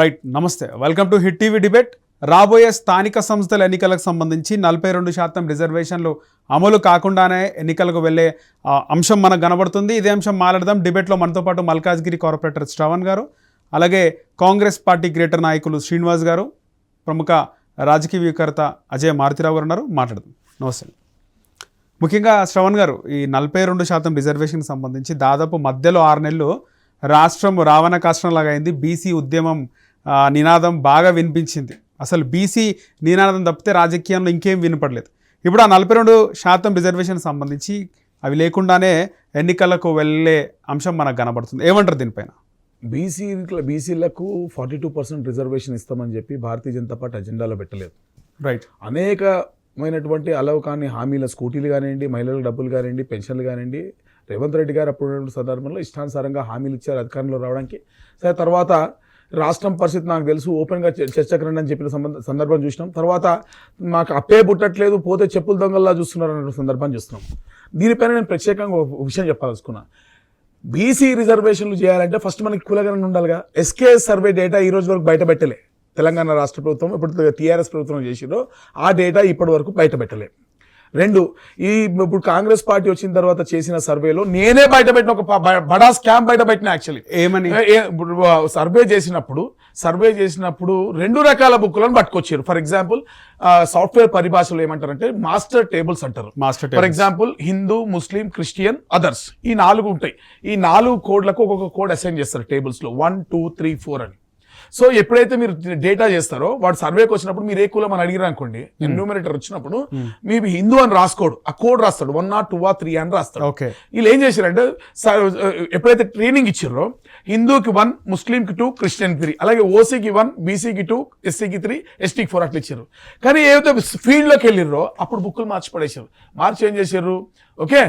Right నమస్తే. Welcome to Hit TV debate. రాబోయే స్థానిక సంస్థల ఎన్నికలకు సంబంధించి నలభై రెండు శాతం రిజర్వేషన్లు అమలు కాకుండానే ఎన్నికలకు వెళ్ళే అంశం మనకు కనబడుతుంది. ఇదే అంశం మాట్లాడదాం. డిబేట్లో మనతో పాటు మల్కాజ్గిరి కార్పొరేటర్ శ్రవణ్ గారు అలాగే కాంగ్రెస్ పార్టీ గ్రేటర్ నాయకులు శ్రీనివాస్ గారు ప్రముఖ రాజకీయ వ్యూకర్త అజయ్ మారుతిరావు గారు ఉన్నారు. మాట్లాడదాం. నమస్తే. ముఖ్యంగా శ్రవణ్ గారు ఈ నలభై రెండు శాతం రిజర్వేషన్కి సంబంధించి దాదాపు మధ్యలో ఆరు నెలలు రాష్ట్రం రావణ కష్టంలాగా అయింది. బీసీ ఉద్యమం నినాదం బాగా వినిపించింది. అసలు బీసీ నినాదం తప్పితే రాజకీయంలో ఇంకేం వినపడలేదు. ఇప్పుడు ఆ నలభై రెండు శాతం రిజర్వేషన్ సంబంధించి అవి లేకుండానే ఎన్నికలకు వెళ్ళే అంశం మనకు కనబడుతుంది. ఏమంటారు దీనిపైన? బీసీ బీసీలకు ఫార్టీ టూ పర్సెంట్ రిజర్వేషన్ ఇస్తామని చెప్పి భారతీయ జనతా పార్టీ అజెండాలో పెట్టలేదు. రైట్ అనేకమైనటువంటి అలవ్ కాని హామీల స్కూటీలు కానివ్వండి మహిళలకు డబ్బులు కానివ్వండి పెన్షన్లు కానివ్వండి రేవంత్ రెడ్డి గారు అప్పుడు సందర్భంలో ఇష్టానుసారంగా హామీలు ఇచ్చారు అధికారంలో రావడానికి. సరే తర్వాత రాష్ట్రం పరిస్థితి నాకు తెలుసు ఓపెన్గా చ- చర్చకు రండి అని చెప్పిన సంబంధ సందర్భం చూసినాం. తర్వాత మాకు అప్పే పుట్టట్లేదు పోతే చెప్పులు దొంగల్లా చూస్తున్నారు అనే సందర్భం చూస్తున్నాం. దీనిపైన నేను ప్రత్యేకంగా ఒక విషయం చెప్పదలుచుకున్నా బీసీ రిజర్వేషన్లు చేయాలంటే ఫస్ట్ మనకి కులగణన ఉండాలిగా. ఎస్కేఎస్ సర్వే డేటా ఈ రోజు వరకు బయట పెట్టలే తెలంగాణ రాష్ట్ర ప్రభుత్వం ఇప్పుడు టీఆర్ఎస్ ప్రభుత్వం చేసిందో ఆ డేటా ఇప్పటి వరకు బయట రెండు ఈ ఇప్పుడు కాంగ్రెస్ పార్టీ వచ్చిన తర్వాత చేసిన సర్వేలో నేనే బయట పెట్టిన ఒక బడా స్కామ్ బయట పెట్టిన యాక్చువల్లీ ఏమని ఇప్పుడు సర్వే చేసినప్పుడు సర్వే చేసినప్పుడు రెండు రకాల బుక్కులను పట్టుకొచ్చారు. ఫర్ ఎగ్జాంపుల్ సాఫ్ట్వేర్ పరిభాషలో ఏమంటారంటే మాస్టర్ టేబుల్స్ అంటారు. Master for example Hindu Muslim Christian others ఈ నాలుగు ఉంటాయి. ఈ నాలుగు కోడ్లకు ఒక్కొక్క కోడ్ అసైన్ చేస్తారు టేబుల్స్లో వన్ టూ త్రీ ఫోర్ అని. సో ఎప్పుడైతే మీరు డేటా చేస్తారో వాడు సర్వేకి వచ్చినప్పుడు మీరు ఏ కులం అని అడిగిరా అనుకోండి ఎన్యూమరేటర్ వచ్చినప్పుడు మీ హిందూ అని రాసుకోడు ఆ కోడ్ రాస్తాడు వన్ నాట్ టూ ఆ త్రీ అని రాస్తాడు. ఓకే. వీళ్ళు ఏం చేశారంటే ఎప్పుడైతే ట్రైనింగ్ ఇచ్చారో హిందూకి వన్ ముస్లింకి టూ క్రిస్టియన్కి త్రీ అలాగే ఓసీకి వన్ బీసీకి టూ ఎస్సీకి త్రీ ఎస్టీకి ఫోర్ అట్లా ఇచ్చారు కానీ ఏదైతే ఫీల్డ్లోకి వెళ్ళిర్రో అప్పుడు బుక్కులు మార్చి పడేశారు మార్చి ఏం చేశారు ఓకే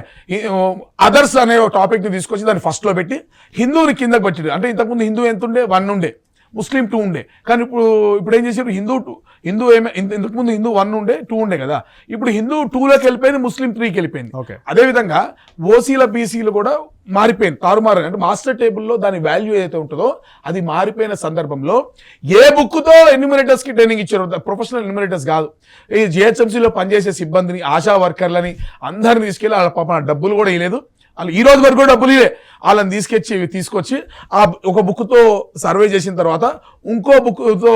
అదర్స్ అనే టాపిక్ని తీసుకొచ్చి దాన్ని ఫస్ట్లో పెట్టి హిందువుని కిందకి పెట్టారు అంటే ఇంతకుముందు హిందూ ఎంత ఉండే వన్ ఉండే. ముస్లిం టూ ఉండే. కానీ ఇప్పుడు ఇప్పుడు ఏం చేశారు? హిందూ టూ. హిందూ ఏమే ఇంత- ఇంతకుముందు హిందూ వన్ ఉండే టూ ఉండే కదా. ఇప్పుడు హిందూ టూలోకి వెళ్ళిపోయింది ముస్లిం త్రీకి వెళ్ళిపోయింది. ఓకే. అదేవిధంగా ఓసీల బీసీలు కూడా మారిపోయింది తారుమారు అంటే మాస్టర్ టేబుల్లో దాని వాల్యూ ఏదైతే ఉంటుందో అది మారిపోయిన సందర్భంలో ఏ బుక్తో ఎన్యూమరేటర్స్కి ట్రైనింగ్ ఇచ్చారు? ప్రొఫెషనల్ ఎన్యూమరేటర్స్ కాదు. ఈ జిహెచ్ఎంసీలో పనిచేసే సిబ్బందిని ఆశా వర్కర్లని అందరిని తీసుకెళ్ళి వాళ్ళ పాప డబ్బులు కూడా ఇవ్వలేదు వాళ్ళు ఈ రోజు వరకు కూడా డబ్బులు ఇవే వాళ్ళని తీసుకొచ్చి తీసుకొచ్చి ఆ ఒక బుక్తో సర్వే చేసిన తర్వాత ఇంకో బుక్తో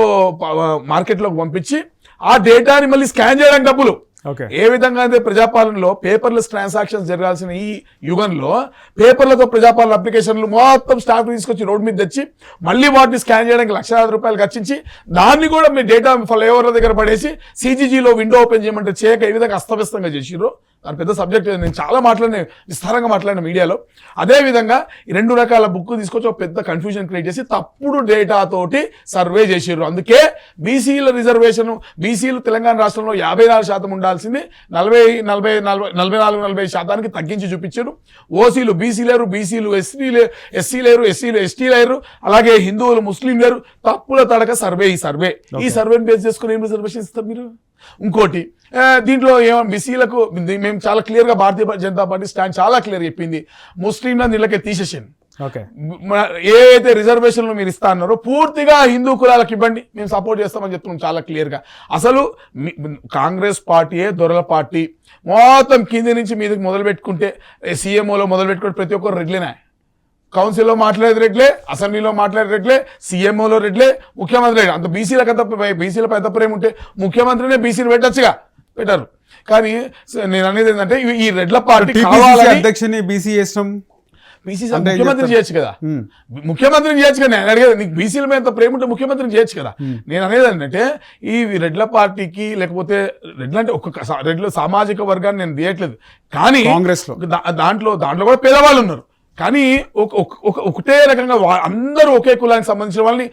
మార్కెట్లోకి పంపించి ఆ డేటాని మళ్ళీ స్కాన్ చేయడానికి డబ్బులు. ఓకే. ఏ విధంగా అయితే ప్రజాపాలనలో పేపర్లెస్ ట్రాన్సాక్షన్స్ జరగాల్సిన ఈ యుగంలో పేపర్లతో ప్రజాపాలన అప్లికేషన్లు మొత్తం స్టాఫ్ తీసుకొచ్చి రోడ్ మీద తెచ్చి మళ్ళీ వాటిని స్కాన్ చేయడానికి లక్షలాది రూపాయలు ఖర్చించి దాన్ని కూడా మీ డేటా ఫ్లైఓవర్ల దగ్గర పడేసి సిజీజీలో విండో ఓపెన్ చేయమంటే చేయక ఏ విధంగా అస్తవ్యస్తంగా చేసిర్రు దాని పెద్ద సబ్జెక్ట్ నేను చాలా మాట్లాడిన విస్తారంగా మాట్లాడిన మీడియాలో. అదే విధంగా ఈ రెండు రకాల బుక్ తీసుకొచ్చి ఒక పెద్ద కన్ఫ్యూజన్ క్రియేట్ చేసి తప్పుడు డేటా తోటి సర్వే చేసిర్రు. అందుకే బీసీల రిజర్వేషన్ బీసీలు తెలంగాణ రాష్ట్రంలో యాభై నాలుగు శాతం ఉండాల్సింది. నలభై నలభై నలభై నలభై నాలుగు నలభై శాతానికి తగ్గించి చూపించారు ఓసీలు బీసీ లేరు బీసీలు ఎస్సీ ఎస్సీ లేరు ఎస్సీలు ఎస్టీ లేరు. అలాగే హిందువులు ముస్లిం లేరు. తప్పుల తడక సర్వే ఈ సర్వే ఈ సర్వేని బేస్ చేసుకుని ఏం రిజర్వేషన్ ఇస్తారు మీరు? ఇంకోటి దీంట్లో ఏమో బీసీలకు మేము చాలా క్లియర్గా భారతీయ జనతా పార్టీ స్టాండ్ చాలా క్లియర్ చెప్పింది. ముస్లింలను ఇళ్ళకే ఓకే. మన ఏవైతే రిజర్వేషన్లు మీరు ఇస్తా అన్నారో పూర్తిగా హిందూ కులాలకు ఇవ్వండి. మేము సపోర్ట్ చేస్తామని చెప్తున్నాం చాలా క్లియర్గా అసలు కాంగ్రెస్ పార్టీయే దొరల పార్టీ. మొత్తం కింది నుంచి మీదకి మొదలు పెట్టుకుంటే సీఎంఓలో మొదలు పెట్టుకుంటే ప్రతి ఒక్కరు రెడ్లేనా? కౌన్సిల్లో మాట్లాడేది రెడ్లే అసెంబ్లీలో మాట్లాడేది రెడ్లే సీఎంఓలో రెడ్లే ముఖ్యమంత్రి. అంత బీసీలకు అంత బీసీలపై ఎంత ప్రేమ ఉంటే ముఖ్యమంత్రినే బీసీని పెట్టచ్చుగా. పెట్టారు. కానీ నేను అనేది ఏంటంటే ఈ- రెడ్ల పార్టీ కావాలని అధ్యక్షుని బీసీ చేసినాం. ఏం ముఖ్యమంత్రి? చేయొచ్చు కదా. ముఖ్యమంత్రిని చేయొచ్చు కదా. నేను అడిగేది నీకు బీసీల మీద ప్రేమ ఉంటే ముఖ్యమంత్రిని చేయొచ్చు కదా. నేను అనేది ఏంటంటే ఈ రెడ్ల పార్టీకి లేకపోతే రెడ్ల అంటే ఒక్కొక్క రెడ్ల సామాజిక వర్గాన్ని నేను తీయట్లేదు. కానీ కాంగ్రెస్లో దాంట్లో దాంట్లో కూడా పేదవాళ్ళు ఉన్నారు. కానీ ఒక- ఒక- ఒకటే రకంగా అందరూ ఒకే కులానికి సంబంధించిన వాళ్ళని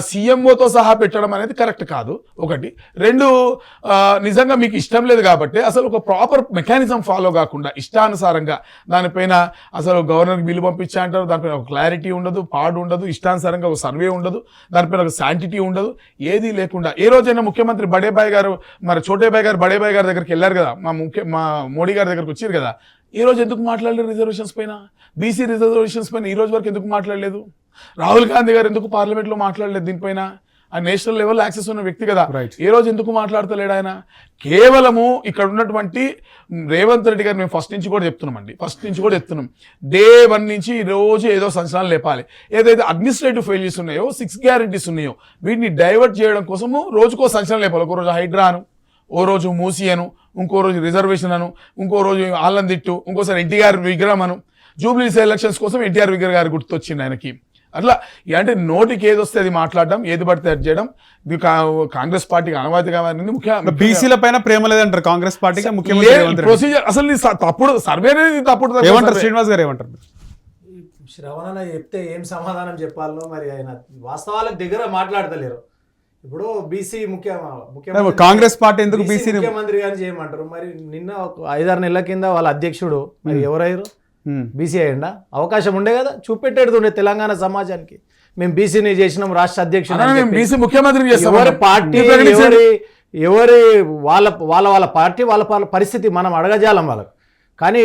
సీఎంఓతో సహా పెట్టడం అనేది కరెక్ట్ కాదు. ఒకటి. రెండు నిజంగా మీకు ఇష్టం లేదు కాబట్టి అసలు ఒక ప్రాపర్ మెకానిజం ఫాలో కాకుండా ఇష్టానుసారంగా దానిపైన అసలు గవర్నర్కి బిల్లు పంపించా అంటారు. దానిపైన ఒక క్లారిటీ ఉండదు పాడు ఉండదు ఇష్టానుసారంగా ఒక సర్వే ఉండదు. దానిపైన ఒక శాంటిటీ ఉండదు. ఏది లేకుండా. ఏ రోజైనా ముఖ్యమంత్రి బడేబాయ్ గారు మరి చోటేబాయ్ గారు బడేబాయ్ గారి దగ్గరికి వెళ్ళారు కదా మా ముఖ్య మా మోడీ గారి దగ్గరికి వచ్చారు కదా ఈ రోజు ఎందుకు మాట్లాడలేదు రిజర్వేషన్స్ పైన? బీసీ రిజర్వేషన్స్ పైన ఈ రోజు వరకు ఎందుకు మాట్లాడలేదు? రాహుల్ గాంధీ గారు ఎందుకు పార్లమెంట్లో మాట్లాడలేదు దీనిపైన? ఆ నేషనల్ లెవెల్ యాక్సెస్ ఉన్న వ్యక్తి కదా. ఏ రోజు ఎందుకు మాట్లాడతలేడు ఆయన? కేవలము ఇక్కడ ఉన్నటువంటి రేవంత్ రెడ్డి గారు మేము ఫస్ట్ నుంచి కూడా చెప్తున్నామండి. ఫస్ట్ నుంచి కూడా చెప్తున్నాం. డే వన్ నుంచి ఈ రోజు ఏదో సంచలనాలు లేపాలి. ఏదైతే అడ్మినిస్ట్రేటివ్ ఫెయిల్యూస్ ఉన్నాయో సిక్స్ గ్యారంటీస్ ఉన్నాయో వీటిని డైవర్ట్ చేయడం కోసము రోజుకో సంచలనం లేపాలి. ఒక రోజు హైడ్రాను ఓ రోజు మూసి అను ఇంకో రోజు రిజర్వేషన్ అను ఇంకో రోజు ఆల్లం తిట్టు ఇంకోసారి ఎన్టీఆర్ విగ్రహం అను. జూబ్లీస్ ఎలక్షన్స్ కోసం ఎన్టీఆర్ విగ్రహం గారు గుర్తొచ్చింది ఆయనకి. అట్లా అంటే నోటికి ఏది వస్తే అది మాట్లాడడం ఏది పడితే అది చేయడం కాంగ్రెస్ పార్టీకి అనవాయితీగా మారింది ముఖ్య బీసీల పైన ప్రేమ లేదంటారు కాంగ్రెస్ పార్టీకి ముఖ్యమంత్రి ప్రొసీజర్ అసలు తప్పుడు సర్వే అనేది తప్పుడు ఏమంటారు. శ్రీనివాస్ గారు ఏమంటారు? శ్రవణ చెప్తే ఏం సమాధానం చెప్పాలో మరి ఆయన వాస్తవాలకు దగ్గర మాట్లాడతలేరు. ఇప్పుడు బీసీ ముఖ్య ముఖ్యమంత్రి కాంగ్రెస్ పార్టీ ఎందుకు ని- ముఖ్యమంత్రి గారిని చేయమంటారు మరి నిన్న ఒక ఐదారు నెలల కింద వాళ్ళ అధ్యక్షుడు మరి ఎవరయ్యారు. బీసీ అయ్యండా అవకాశం ఉండే కదా చూపెట్టేది ఉండే తెలంగాణ సమాజానికి మేము బీసీని చేసినాం రాష్ట్ర అధ్యక్షుడు. బీసీ ముఖ్యమంత్రి ఎవరి. పార్టీ. ఎవరి ఎవరి వాళ్ళ వాళ్ళ వాళ్ళ పార్టీ వాళ్ళ వాళ్ళ పరిస్థితి మనం అడగజాలం వాళ్ళకు కానీ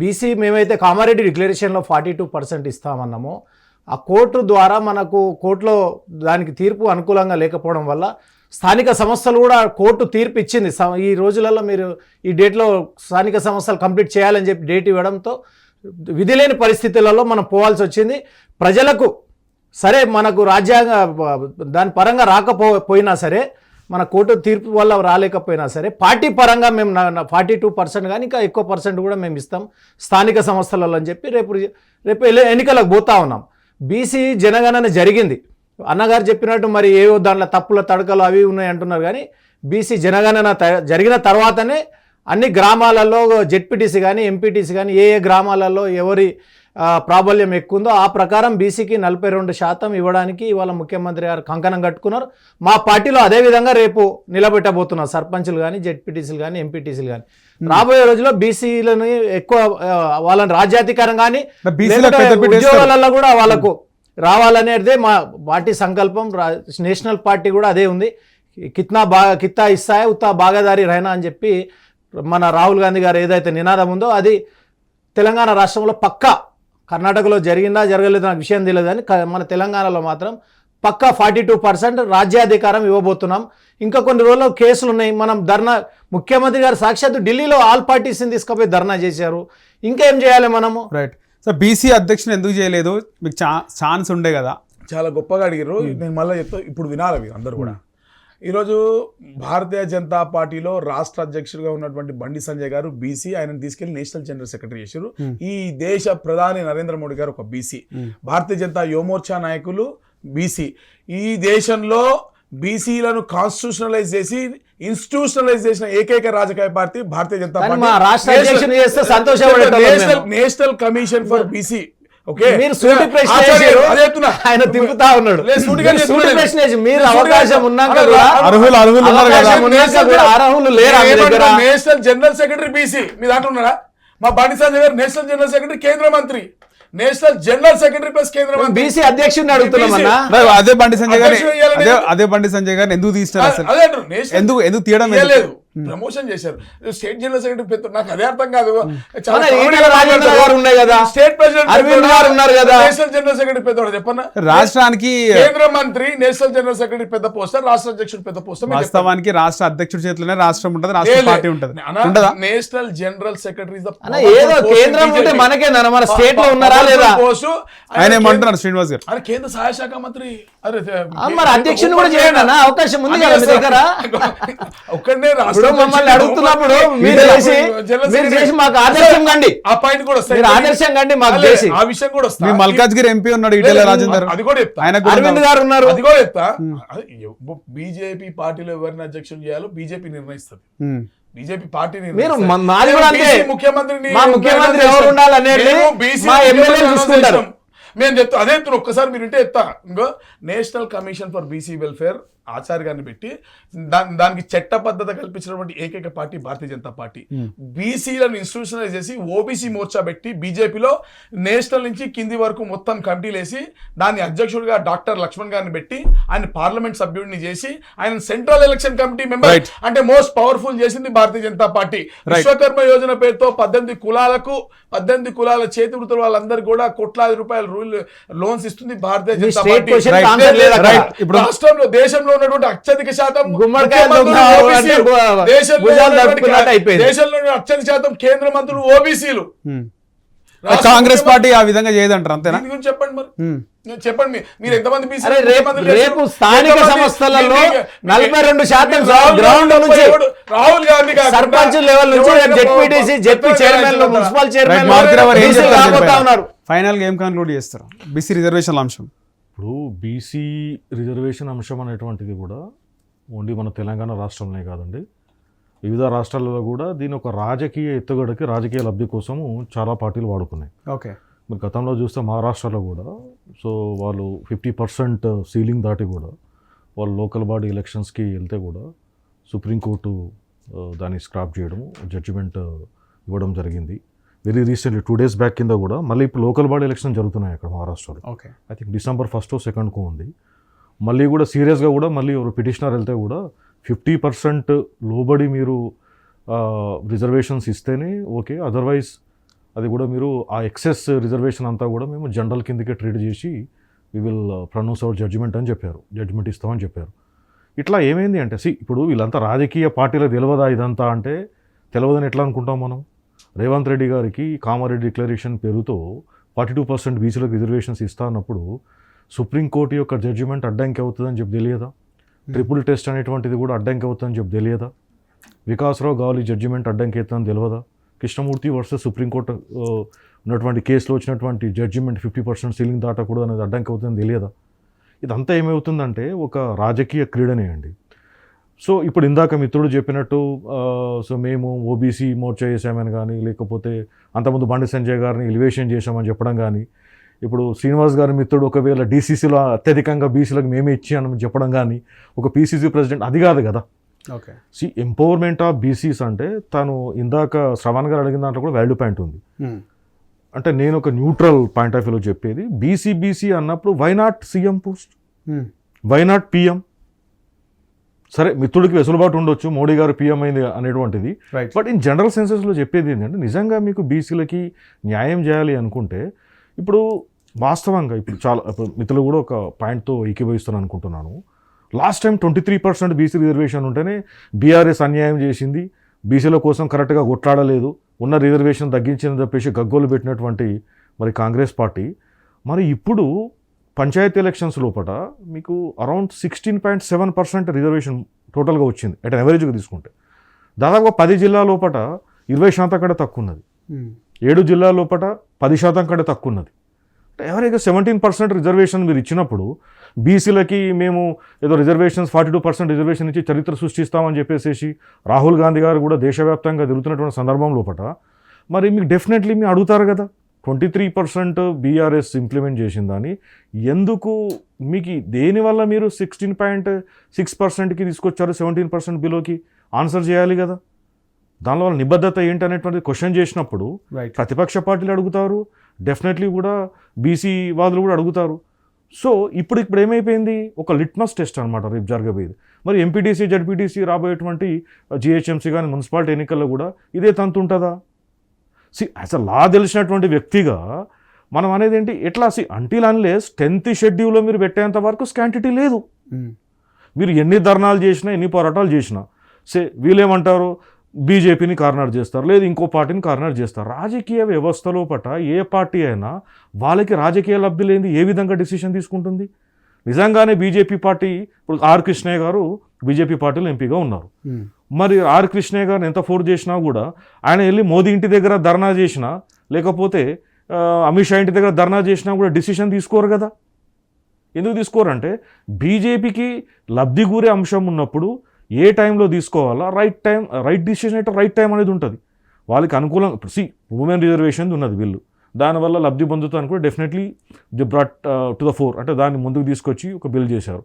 బీసీ మేమైతే కామారెడ్డి డిక్లరేషన్లో ఫార్టీ టూ పర్సెంట్ ఇస్తామన్నామో ఆ కోర్టు ద్వారా మనకు కోర్టులో దానికి తీర్పు అనుకూలంగా లేకపోవడం వల్ల స్థానిక సంస్థలు కూడా కోర్టు తీర్పు ఇచ్చింది. ఈ రోజులలో మీరు ఈ డేట్లో స్థానిక సంస్థలు కంప్లీట్ చేయాలని చెప్పి డేట్ ఇవ్వడంతో విధి లేని పరిస్థితులలో మనం పోవాల్సి వచ్చింది. ప్రజలకు సరే మనకు రాజ్యాంగ దాని పరంగా రాకపోయినా సరే మన కోర్టు తీర్పు వల్ల రాలేకపోయినా సరే పార్టీ పరంగా మేము ఫార్టీ టూ పర్సెంట్ కానీ ఇంకా ఎక్కువ పర్సెంట్ కూడా మేము ఇస్తాం స్థానిక సంస్థలలో అని చెప్పి రేపు రేపు ఎన్నికలకు పోతా ఉన్నాం. బీసీ జనగణన జరిగింది. అన్నగారు చెప్పినట్టు మరి ఏవో దాంట్లో తప్పుల తడకలు అవి ఉన్నాయి అంటున్నారు కానీ బీసీ జనగణన త- జరిగిన తర్వాతనే అన్ని గ్రామాలలో జెడ్పీటీసీ కానీ ఎంపీటీసీ కానీ ఏ ఏ గ్రామాలలో ఎవరి ప్రాబల్యం ఎక్కువ ఉందో ఆ ప్రకారం బీసీకి నలభై రెండు శాతం ఇవ్వడానికి ఇవాళ ముఖ్యమంత్రి గారు కంకణం కట్టుకున్నారు. మా పార్టీలో అదే విధంగా రేపు నిలబెట్టబోతున్నారు సర్పంచులు కానీ జెడ్పీటీసీలు కానీ ఎంపీటీసీలు కానీ. రాబోయే రోజుల్లో బీసీలను ఎక్కువ వాళ్ళని రాజ్యాధికారం కానీ. ఉద్యోగాలలో కూడా వాళ్ళకు రావాలనేదే మా పార్టీ సంకల్పం. నేషనల్ పార్టీ కూడా అదే ఉంది. కిత్నా బాగా కిత్తా ఇస్తాయా ఉత్తా బాగాదారి రైనా అని చెప్పి మన రాహుల్ గాంధీ గారు ఏదైతే నినాదం ఉందో అది తెలంగాణ రాష్ట్రంలో పక్కా కర్ణాటకలో జరిగిందా జరగలేదు నాకు విషయం తెలియదు కానీ మన తెలంగాణలో మాత్రం పక్కా ఫార్టీ టూ పర్సెంట్ రాజ్యాధికారం ఇవ్వబోతున్నాం. ఇంకా కొన్ని రోజుల్లో కేసులు ఉన్నాయి మనం ధర్నా ముఖ్యమంత్రి గారు సాక్షాత్తు ఢిల్లీలో ఆల్ పార్టీస్ని తీసుకుపోయి ధర్నా చేశారు. ఇంకేం చేయాలి మనము? రైట్ సో బీసీ అధ్యక్షుని ఎందుకు చేయలేదు? మీకు ఛాన్స్ ఉండే కదా. చాలా గొప్పగా అడిగారు నేను మళ్ళీ చెప్తా ఇప్పుడు వినాలి మీరు అందరూ కూడా. ఈరోజు భారతీయ జనతా పార్టీలో రాష్ట్ర అధ్యక్షుడిగా ఉన్నటువంటి బండి సంజయ్ గారు బీసీ ఆయనను తీసుకెళ్ళి నేషనల్ జనరల్ సెక్రటరీ చేశారు ఈ దేశ ప్రధాని నరేంద్ర మోడీ గారు ఒక బీసీ భారతీయ జనతా యువమోర్చా నాయకులు బీసీ ఈ దేశంలో బీసీలను కాన్స్టిట్యూషనలైజ్ చేసి ఇన్స్టిట్యూషనలైజ్ చేసిన ఏకైక రాజకీయ party Bharatiya Janata Party. National- national commission for BC okay మీరు సూటి ప్రశ్న. ఆయన తిప్పుతా ఉన్నాడు. మీరు సూటి. ప్రశ్న అవకాశం. ఉన్నాక కూడా అర్హులు అర్హులు అర్హులు లేరా నేషనల్ జనరల్ సెక్రటరీ బీసీ మీ దాంట్లో ఉన్నారా మా బండి సంజయ్ గారు నేషనల్ జనరల్ సెక్రటరీ కేంద్ర మంత్రి. నేషనల్ జనరల్ సెక్రటరీ ప్లస్ కేంద్ర మంత్రి. బీసీ అధ్యక్షుడిని అడుగుతున్నామన్నా రైట్, అదే బండి సంజయ్ ఇయ్యాలని అదే అదే బండి సంజయ్ గారిని ఎందుకు తీసినారు అసలు? ఎందుకు ఎందుకు తీయడం ఎందుకు? ఇయ్యలేదు ప్రమోషన్ చేశారు. స్టేట్ జనరల్ సెక్రటరీ పెద్ద నాకు అదే అర్థం కాదు. కదా. స్టేట్ ప్రెసిడెంట్ అరవింద్ పెద్దోడా? గారు ఉన్నారు కదా. నేషనల్ జనరల్ సెక్రటరీ పెద్దోడు చెప్పన్నా రాష్ట్రానికి కేంద్ర మంత్రి నేషనల్ జనరల్ సెక్రటరీ పెద్ద పోస్ట్ రాష్ట్ర అధ్యక్షుడు పెద్ద పోస్ట్? వాస్తవానికి రాష్ట్ర అధ్యక్షుడి చేతిలోనే రాష్ట్రం ఉంటుంది రాష్ట్ర పార్టీ ఉంటుంది. నేషనల్ జనరల్ సెక్రటరీ ఏదో కేంద్రం ఉంటే మనకేనా? మన స్టేట్లో ఉన్నారా లేదా? పోస్ట్ ఆయన ఏమంటున్నారు శ్రీనివాస్ గారు? అరే కేంద్ర సహాయ శాఖ మంత్రి. అరే మరి అధ్యక్షుని కూడా చేయండి అవకాశం ఉంది కదా మీ దగ్గర? ఒక్కడనే ఇప్పుడు మమ్మల్ని అడుగుతున్నప్పుడు మీరు చేసి మీరు చేసి మాకు ఆదర్శం కండి. ఆ పాయింట్ కూడా వస్తాయి మీరు ఆదర్శం కండి మాకు చేసి. ఆ విషయం కూడా వస్తా. మీ మల్కాజ్గిరి ఎంపీ ఉన్నాడు ఈటెల లేదు, రాజేందర్. అది కూడా చెప్తా. ఆయన అరవింద్ గారు ఉన్నారు. అది కూడా చెప్తా. బీజేపీ పార్టీలో ఎవరిని అధ్యక్షులు చేయాలో బీజేపీ నిర్ణయిస్తుంది. బీజేపీ పార్టీ మీరు మాది మేము కూడా. BC ముఖ్యమంత్రిని మా ముఖ్యమంత్రి ఎవరు ఉండాలనేది మా అనౌన్స్ చూసుకుంటారు. మేము చెప్తా. అదే ఒక్కసారి మీరు ఉంటే చెప్తా. ఇంకో national commission for BC welfare. Acharya గారిని పెట్టి దాని దానికి చట్టబద్ధత కల్పించినటువంటి ఏకైక పార్టీ భారతీయ జనతా పార్టీ. బీసీలను ఇన్స్టిట్యూషనలైజ్ చేసి ఓబీసీ మోర్చా పెట్టి బీజేపీలో నేషనల్ నుంచి కింది వరకు మొత్తం కమిటీలు వేసి దాని అధ్యక్షుడిగా డాక్టర్ లక్ష్మణ్ గారిని పెట్టి ఆయన పార్లమెంట్ సభ్యుడిని చేసి ఆయన సెంట్రల్ ఎలక్షన్ కమిటీ మెంబర్. అంటే మోస్ట్ పవర్ఫుల్ చేసింది భారతీయ జనతా పార్టీ. విశ్వకర్మ యోజన పేరుతో పద్దెనిమిది కులాలకు పద్దెనిమిది కులాల చేతి వృత్తుల వాళ్ళందరూ కూడా కోట్లాది రూపాయల రూల్ లోన్స్ ఇస్తుంది భారతీయ జనతా పార్టీ. రాష్ట్రంలో దేశంలో ఉన్నటువంటి అత్యధిక శాతం దేశంలో. దేశంలో అత్యధిక శాతం కేంద్ర మంత్రులు ఓబీసీలు. కాంగ్రెస్ పార్టీ ఆ విధంగా చేయదంటారు అంతేనా? గురించి చెప్పండి మరి. చెప్పండి మీరు ఎంతమంది రేపు స్థానిక సంస్థలలో నలభై రెండు శాతం గ్రౌండ్ నుంచి? రాహుల్ గాంధీ సర్పంచ్ లెవెల్ నుంచి ZPTC ZP chairman municipal chairman? ఉన్నారు ఫైనల్గా ఏం కన్క్లూడ్ చేస్తారు. బీసీ రిజర్వేషన్ అంశం. ఇప్పుడు బీసీ రిజర్వేషన్ అంశం అనేటువంటిది కూడా ఓన్లీ మన తెలంగాణ రాష్ట్రంలో కాదండి. వివిధ రాష్ట్రాలలో కూడా దీని ఒక రాజకీయ ఎత్తుగడకి రాజకీయ లబ్ధి కోసము చాలా పార్టీలు వాడుకున్నాయి. ఓకే. మీరు గతంలో చూస్తే మహారాష్ట్రలో కూడా సో వాళ్ళు ఫిఫ్టీ పర్సెంట్ సీలింగ్ దాటి కూడా వాళ్ళు లోకల్ బాడీ ఎలక్షన్స్కి వెళ్తే కూడా సుప్రీంకోర్టు దాన్ని స్క్రాప్ చేయడం జడ్జిమెంట్ ఇవ్వడం జరిగింది. Very recently two days back కింద కూడా మళ్ళీ ఇప్పుడు లోకల్ బాడీ ఎలక్షన్ జరుగుతున్నాయి అక్కడ మహారాష్ట్రలో. Okay I think December first సెకండ్కు ఉంది. మళ్ళీ కూడా సీరియస్గా కూడా మళ్ళీ ఎవరు పిటిషనర్ వెళ్తే కూడా ఫిఫ్టీ పర్సెంట్ లోబడి మీరు రిజర్వేషన్స్ ఇస్తేనే ఓకే అదర్వైజ్ అది కూడా మీరు ఆ ఎక్సెస్ రిజర్వేషన్ అంతా కూడా మేము జనరల్ కిందకే ట్రీట్ చేసి we will pronounce our judgement అని చెప్పారు. జడ్జిమెంట్ ఇస్తామని చెప్పారు. ఇట్లా ఏమైంది అంటే సి ఇప్పుడు వీళ్ళంతా రాజకీయ పార్టీలో తెలియదా ఇదంతా అంటే తెలియదని ఎట్లా అనుకుంటాం మనం? రేవంత్ రెడ్డి గారికి కామారెడ్డి డిక్లరేషన్ పేరుతో ఫార్టీ టూ పర్సెంట్ బీసీలకు రిజర్వేషన్స్ ఇస్తా అన్నప్పుడు సుప్రీంకోర్టు యొక్క జడ్జిమెంట్ అడ్డంకి అవుతుందని చెప్పి తెలియదా? ట్రిపుల్ టెస్ట్ అనేటువంటిది కూడా అడ్డంకి అవుతుందని చెప్పి తెలియదా? వికాసరావు గాలి జడ్జిమెంట్ అడ్డంకి అవుతుందని తెలియదా? కృష్ణమూర్తి వర్సెస్ సుప్రీంకోర్టు ఉన్నటువంటి కేసులో వచ్చినటువంటి జడ్జిమెంట్ ఫిఫ్టీ పర్సెంట్ సీలింగ్ దాటకూడదు అనేది అడ్డంకి అవుతుందని తెలియదా? ఇదంతా ఏమవుతుందంటే ఒక రాజకీయ క్రీడనే అండి. సో ఇప్పుడు ఇందాక మిత్రుడు చెప్పినట్టు సో మేము ఓబీసీ మోర్చా చేసామని కానీ లేకపోతే అంతకుముందు బండి సంజయ్ గారిని ఎలివేషన్ చేశామని చెప్పడం కానీ ఇప్పుడు శ్రీనివాస్ గారి మిత్రుడు ఒకవేళ డీసీసీలో అత్యధికంగా బీసీలకు మేమే ఇచ్చామని చెప్పడం కానీ ఒక పీసీసీ ప్రెసిడెంట్ అది కాదు కదా. Okay. See empowerment of BCs అంటే తను ఇందాక శ్రవణ్ గారు అడిగిన దాంట్లో కూడా వాల్యూ పాయింట్ ఉంది. అంటే నేను ఒక న్యూట్రల్ పాయింట్ ఆఫ్ వ్యూలో చెప్పేది బీసీ బీసీ అన్నప్పుడు why not CM post. Why not PM సరే మిత్రుడికి వెసులుబాటు ఉండొచ్చు మోడీ గారు పిఎం అయింది అనేటువంటిది. రైట్ బట్ ఇన్ జనరల్ సెన్సెస్లో చెప్పేది ఏంటంటే నిజంగా మీకు బీసీలకి న్యాయం చేయాలి అనుకుంటే ఇప్పుడు వాస్తవంగా ఇప్పుడు చాలా ఇప్పుడు మిత్రులు కూడా ఒక పాయింట్తో ఏకీభవిస్తాను అనుకుంటున్నాను. Last time twenty three percent BC reservation ఉంటేనే బీఆర్ఎస్ అన్యాయం చేసింది బీసీల కోసం కరెక్ట్గా కొట్లాడలేదు ఉన్న రిజర్వేషన్ తగ్గించిందని చెప్పేసి గగ్గోలు పెట్టినటువంటి మరి కాంగ్రెస్ పార్టీ. మరి ఇప్పుడు పంచాయతీ ఎలక్షన్స్ లోపల మీకు around sixteen point seven percent reservation టోటల్గా వచ్చింది అట్ యావరేజ్గా తీసుకుంటే. దాదాపు పది జిల్లాల లోపల ఇరవై శాతం కంటే తక్కువ ఉన్నది. ఏడు జిల్లాల లోపల పది శాతం కంటే తక్కువ ఉన్నది అంటే ఎవరైతే సెవెంటీన్ పర్సెంట్ రిజర్వేషన్ మీరు ఇచ్చినప్పుడు బీసీలకి మేము ఏదో reservations forty two percent reservation ఇచ్చి చరిత్ర సృష్టిస్తామని చెప్పేసి రాహుల్ గాంధీ గారు కూడా దేశవ్యాప్తంగా తిరుగుతున్నటువంటి సందర్భం లోపల మరి మీకు డెఫినెట్లీ మీరు అడుగుతారు కదా. Twenty three percent BRS implement చేసిందని ఎందుకు మీకు దేనివల్ల మీరు సిక్స్టీన్ పాయింట్ సిక్స్ పర్సెంట్కి తీసుకొచ్చారు సెవెంటీన్ పర్సెంట్ బిలోకి ఆన్సర్ చేయాలి కదా. దానివల్ల నిబద్ధత ఏంటి అనేటువంటి క్వశ్చన్ చేసినప్పుడు ప్రతిపక్ష పార్టీలు అడుగుతారు డెఫినెట్లీ కూడా బీసీ వాదులు కూడా అడుగుతారు. సో ఇప్పుడు ఇప్పుడు ఏమైపోయింది? ఒక లిట్మస్ టెస్ట్ అనమాట రేపు జరగబోయేది. మరి ఎంపీటీసీ జడ్పీటీసీ రాబోయేటువంటి జిహెచ్ఎంసీ కానీ మున్సిపాలిటీ ఎన్నికల్లో కూడా ఇదే తంతు ఉంటుందా? సి యాజ్ అ లా తెలిసినటువంటి వ్యక్తిగా మనం అనేది ఏంటి? ఎట్లా సి అంటిల్ అన్లెస్ టెన్త్ షెడ్యూల్లో మీరు పెట్టేంత వరకు స్కాంటిటీ లేదు. ఉమ్. మీరు ఎన్ని ధర్నాలు చేసినా ఎన్ని పోరాటాలు చేసినా సే వీళ్ళేమంటారు? బీజేపీని కార్నర్ చేస్తారు లేదు ఇంకో పార్టీని కార్నర్ చేస్తారు. రాజకీయ వ్యవస్థలో పట ఏ పార్టీ అయినా వాళ్ళకి రాజకీయ లబ్ధి లేని ఏ విధంగా డిసిషన్ తీసుకుంటుంది? నిజంగానే బీజేపీ పార్టీ ఇప్పుడు ఆర్ కృష్ణయ్య గారు బీజేపీ పార్టీలో ఎంపీగా ఉన్నారు. ఉమ్. మరి ఆర్ కృష్ణయ్య గారిని ఎంత ఫోర్స్ చేసినా కూడా ఆయన వెళ్ళి మోదీ ఇంటి దగ్గర ధర్నా చేసినా లేకపోతే అమిత్ షా ఇంటి దగ్గర ధర్నా చేసినా కూడా డిసిషన్ తీసుకోరు కదా. ఎందుకు తీసుకోరంటే బీజేపీకి లబ్ధి కూరే అంశం ఉన్నప్పుడు ఏ టైంలో తీసుకోవాలా రైట్ టైం రైట్ డిసిషన్ అయితే రైట్ టైం అనేది ఉంటుంది. వాళ్ళకి అనుకూలం ఇప్పుడు సి ఉమెన్ రిజర్వేషన్ ఉన్నది బిల్లు దానివల్ల లబ్ధి పొందుతాను కూడా definitely the brought to the fore అంటే దాన్ని ముందుకు తీసుకొచ్చి ఒక బిల్ చేశారు.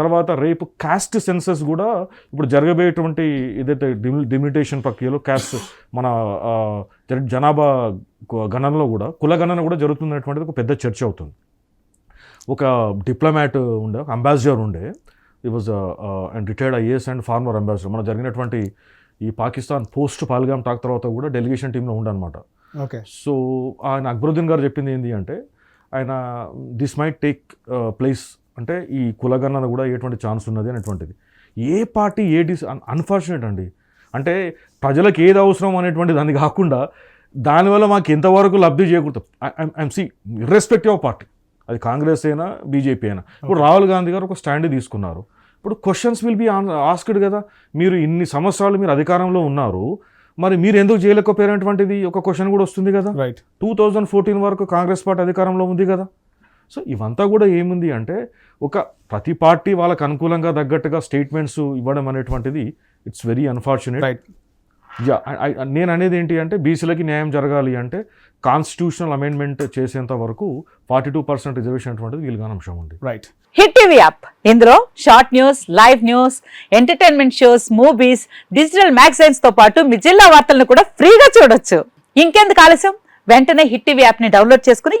తర్వాత రేపు కాస్ట్ సెన్సస్ కూడా ఇప్పుడు జరగబోయేటువంటి ఏదైతే డిమిటేషన్ ప్రక్రియలో కాస్ట్ మన జనాభా గణనలో కూడా కుల గణన కూడా జరుగుతున్నటువంటిది ఒక పెద్ద చర్చ అవుతుంది. ఒక డిప్లొమాట్ ఉండే ఒక అంబాసిడర్ ఉండే ఈ was and retired IAS and former ambassador మన జరిగినటువంటి ఈ పాకిస్తాన్ పోస్ట్ పాల్గామ్ టాక్ తర్వాత కూడా డెలిగేషన్ టీంలో ఉండనమాట. ఓకే. సో ఆయన అక్బరుద్దీన్ గారు చెప్పింది ఏంటి అంటే ఆయన దిస్ మైట్ టేక్ ప్లేస్ అంటే ఈ కులగణన కూడా ఎటువంటి ఛాన్స్ ఉన్నది అనేటువంటిది. ఏ పార్టీ ఏ డిస్ అన్ఫార్చునేట్ అండి. అంటే ప్రజలకు ఏది అవసరం అనేటువంటి దాన్ని కాకుండా దానివల్ల మాకు ఎంతవరకు లబ్ధి చేకూరుతుంది I'm see irrespective of party అది కాంగ్రెస్ అయినా బీజేపీ అయినా. ఇప్పుడు రాహుల్ గాంధీ గారు ఒక స్టాండ్ తీసుకున్నారు. ఇప్పుడు క్వశ్చన్స్ విల్ బి ఆస్క్డ్ కదా. మీరు ఇన్ని సంవత్సరాలు మీరు అధికారంలో ఉన్నారు. మరి మీరు ఎందుకు చేయలేకపోయినటువంటిది ఒక క్వశ్చన్ కూడా వస్తుంది కదా. రైట్ టూ థౌజండ్ ఫోర్టీన్ వరకు కాంగ్రెస్ పార్టీ అధికారంలో ఉంది కదా. సో ఇవంతా కూడా ఏముంది అంటే ఒక ప్రతి పార్టీ వాళ్ళకు అనుకూలంగా తగ్గట్టుగా స్టేట్మెంట్స్ ఇవ్వడం అనేటువంటిది it's very unfortunate. Right yeah నేను అనేది ఏంటి అంటే బీసీలకి న్యాయం జరగాలి అంటే కాన్స్టిట్యూషనల్ అమెండ్మెంట్ చేసేంత వరకు ఫార్టీ టూ పర్సెంట్ రిజర్వేషన్ అటువంటిది వీలుగాని అంశం ఉంది. Right Hit TV app. ఇందులో short news live news entertainment shows movies digital మ్యాగజైన్స్తో పాటు మీ జిల్లా వార్తలను కూడా ఫ్రీగా చూడొచ్చు. ఇంకెందుకు ఆలస్యం? వెంటనే హిట్ టీవీ యాప్ని డౌన్లోడ్ చేసుకుని